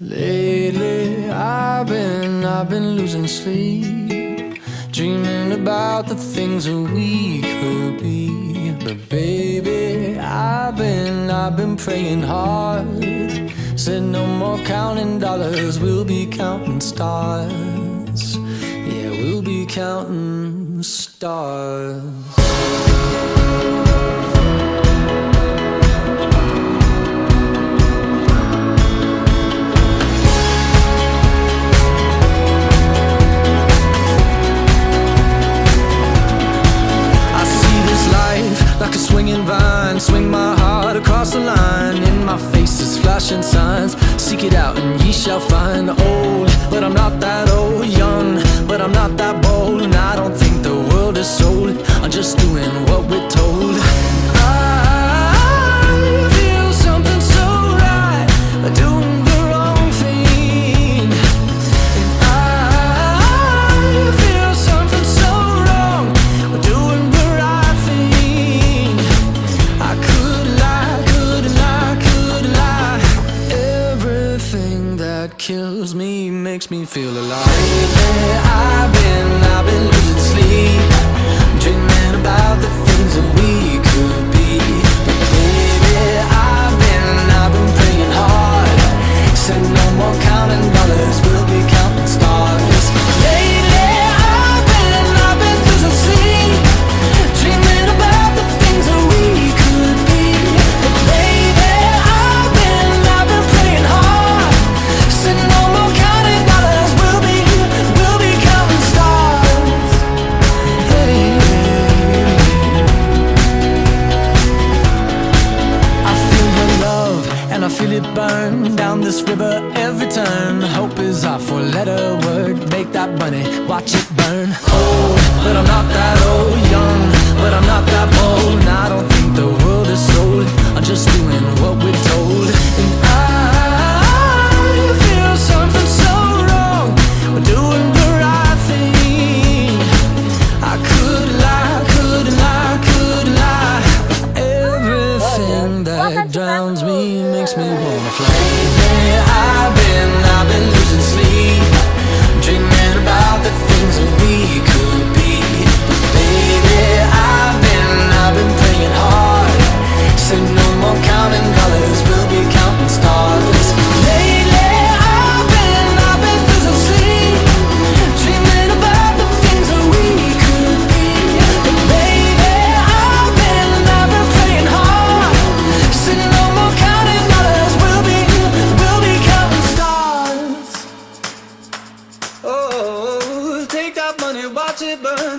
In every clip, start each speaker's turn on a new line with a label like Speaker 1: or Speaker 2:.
Speaker 1: Lately, I've been, I've been losing sleep, dreaming about the things that we could be. But baby, I've been, I've been praying hard. Said no more counting dollars, we'll be counting stars. Yeah, we'll be counting stars. Flashing signs. Seek it out and ye shall find. Old, but I'm not that old. Young, but I'm not that bold. And I don't think me feel alive. Lately, I've been, I've been losing sleep, every turn. Hope is our four letter word. Make that money, watch it burn. Old, but I'm not that old. Young, but I'm not that bold. Everything that drowns me makes me wanna fly. Lately, I've been, I've been losing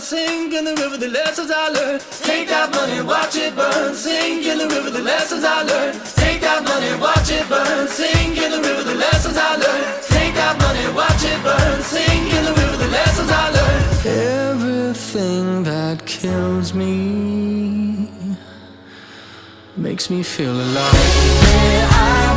Speaker 1: sink in the river, the lessons I learned. Take that money, watch it burn, sink in the river, the lessons I learned. Take that money, watch it burn, sink in the river, the lessons I learned. Take that money, watch it burn, sink in the river, the lessons I learned. Everything that kills me makes me feel alive.